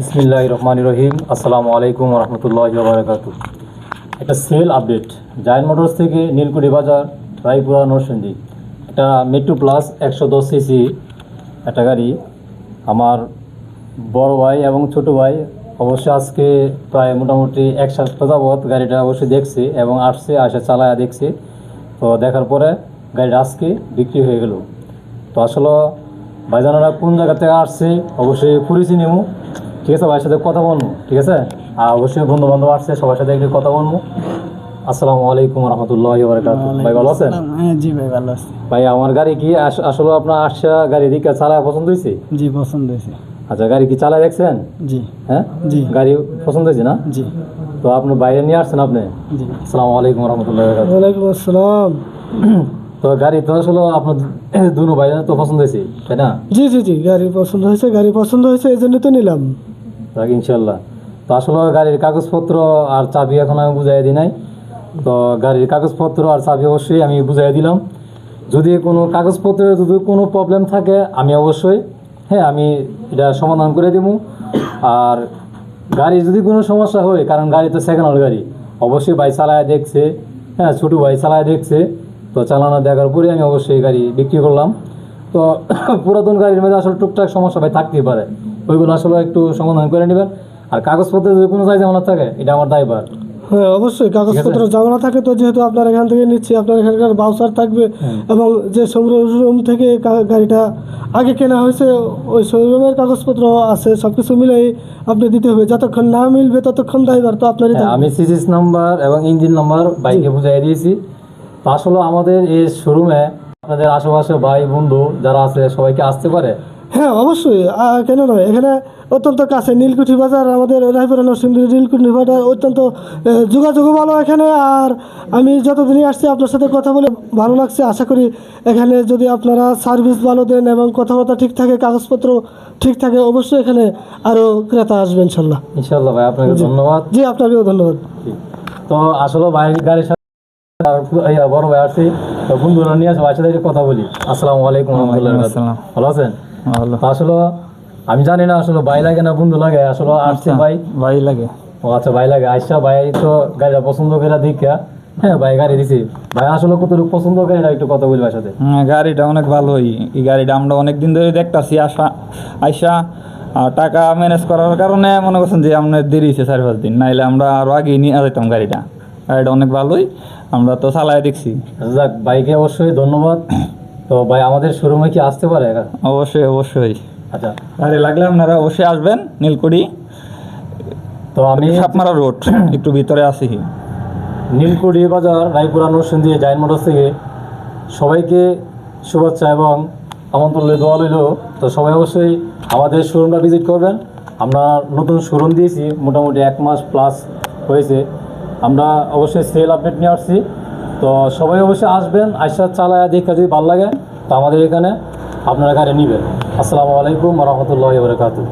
বিসমিল্লাহ রহমান রহিম আসসালামু আলাইকুম রহমতুল্লাহ বারকাত একটা সেল আপডেট। জায়ন মোটরস থেকে নীলকুড়ি বাজার, রায়পুরা, নরসিংদী। একটা মেট্রো প্লাস একশো দশ সিসি একটা গাড়ি। আমার বড় ভাই এবং ছোট ভাই অবশ্যই আজকে প্রায় মোটামুটি এক সপ্তাহ যাবৎ গাড়িটা অবশ্যই দেখছে এবং আসছে, আসে চালায়া দেখছে। তো দেখার পরে গাড়িটা আজকে বিক্রি হয়ে গেল। তো আসলে ভাইজানারা কোন জায়গা থেকে আসছে, অবশ্যই পরিচয় নেব ঠিক আছে ভাইয়ের সাথে কথা বলব ঠিক আছে? আর অবশ্যই বন্ধু বান্ধব আসছে সবার সাথে একটু কথা বলব। আসসালামু আলাইকুম রহমতুল্লাহ বারকাত ভাই ভালো আছেন? হ্যাঁ জি ভাই ভালো আছি। ভাই আমার গাড়ি কি আসলে আপনার আসা গাড়ি দিকে চালায় পছন্দ হয়েছে? জি পছন্দ হয়েছে। আচ্ছা গাড়ি কি চালায় দেখছেন? জি। হ্যাঁ? জি। গাড়ি পছন্দ হয়েছে না? জি। তো আপনি বাইরে নিয়ে আসছেন আপনি? জি। আসসালামু আলাইকুম রহমতুল্লাহ বারকাত ওয়ালাইকুম আসসালাম। তো গাড়ি তো আসলে আপনার দুনো ভাই তো পছন্দ হয়েছে তাই না? জি জি জি গাড়ি পছন্দ হয়েছে গাড়ি পছন্দ হয়েছে এই জন্য তো নিলাম। যাক ইনশাল্লাহ। তো আসলে গাড়ির কাগজপত্র আর চাবি এখন আমি বুঝাই দিই নাই। তো গাড়ির কাগজপত্র আর চাবি অবশ্যই আমি বুঝাই দিলাম। যদি কোনো কাগজপত্রে যদি কোনো প্রবলেম থাকে, আমি অবশ্যই হ্যাঁ আমি এটা সমাধান করে দেবো আর গাড়ির যদি কোনো সমস্যা হয়, কারণ গাড়ি তো সেকেন্ড হ্যান্ড গাড়ি, অবশ্যই ভাই চালায় দেখছে হ্যাঁ ছোটো ভাই চালায় দেখছে। তো চালানো দেখার পরে আমি অবশ্যই গাড়ি বিক্রি করলাম। তো পুরাতন গাড়ির মধ্যে আসলে টুকটাক সমস্যা ভাই থাকতেই পারে। ওইগুলো আসলে একটু সমাধান করে নেবেন। আর কাগজপত্রে যদি কোনো জায়গা না থাকে এটা আমার দায়ভার। হ্যাঁ অবশ্যই কাগজপত্র জমা থাকে তো যেহেতু আপনার এখান থেকে নিচ্ছি আপনার এখানকার বাউচার থাকবে এবং যে শোরুম থেকে গাড়িটা আগে কেনা হয়েছে ওই শোরুমের কাগজপত্র আছে সব কিছু মিলেই আপনি দিতে হবে। যতক্ষণ না মিলবে ততক্ষণ ড্রাইভার তো আপনারই হ্যাঁ, আমি সিসিস নাম্বার এবং ইঞ্জিন নাম্বার বাইকে বুঝাই দিয়েছি। তো আসলে আমাদের এই শোরুমে আপনাদের আশেপাশে ভাই বন্ধু যারা আছে সবাইকে আসতে পারে। হ্যাঁ অবশ্যই। কেন নয়? এখানে অত্যন্ত কাছে নীলকুঠি বাজার আমাদের রায়পুরা নরসিংদী নীলকুঠি বাজার অত্যন্ত যোগাযোগও ভালো এখানে। আর আমি যতদিনই আসছি আপনার সাথে কথা বলে ভালো লাগছে। আশা করি এখানে যদি আপনারা সার্ভিস ভালো দেন এবং কথাবার্তা ঠিক থাকে কাগজপত্র ঠিক থাকে অবশ্যই এখানে আরও ক্রেতা আসবে ইনশাল্লাহ। ইনশাল্লাহ ভাই আপনাকে ধন্যবাদ। জি আপনাকেও ধন্যবাদ। তো আসলে ভাই গাড়ির সাথে বড় ভাই আসছি। তো বন্ধুরা নিয়ে আসে ভাইয়ের সাথে কথা বলি। আসসালামু আলাইকুম। ভালো আছেন? ভালো। আসলে আমি জানি না আসলে ভাই লাগে না বন্ধু লাগে আসলে আসছে ভাই। ভাই লাগে। ও আচ্ছা ভাই লাগে। আইসা ভাই তো গাড়িটা পছন্দ করে দেখা হ্যাঁ ভাই গাড়ি দিছি। ভাই আসলে কতটুকু পছন্দ করে এটা একটু কথা বলি সাথে। হ্যাঁ গাড়িটা অনেক ভালোই। এই গাড়িটা আমরা অনেক দিন ধরে দেখতাছি আসা আইসা আর টাকা ম্যানেজ করার কারণে মনে করছেন যে আপনার দেরি হয়েছে চার পাঁচ দিন। নাইলে আমরা আরও আগে নিয়ে যেতাম গাড়িটা। গাড়িটা অনেক ভালোই আমরা তো চালাই দেখছি। যাক ভাইকে অবশ্যই ধন্যবাদ। তো ভাই আমাদের শোরুমে কি আসতে পারে? অবশ্যই অবশ্যই। আচ্ছা। গাড়ি লাগলে আপনারা অবশ্যই আসবেন নীলকুড়ি। তো আমি সাপমারা রোড একটু ভিতরে আসি। নীলকুড়ি বাজার রায়পুরা নরসিংদী জাইন মোটর থেকে সবাইকে শুভেচ্ছা এবং আমন্ত্রণ দেওয়া রইল। তো সবাই অবশ্যই আমাদের শোরুমটা ভিজিট করবেন। আমরা নতুন শোরুম দিয়েছি মোটামুটি এক মাস প্লাস হয়েছে। আমরা অবশ্যই সেল আপডেট নিয়ে আসছি। তো সবাই অবশ্যই আসবেন, আইসা চালায়া দেখে যদি ভালো লাগে, তো আমাদের এখানে আপনারা গাড়ি নেবেন। আসসালামু আলাইকুম রহমতুল্লাহ বরকাতু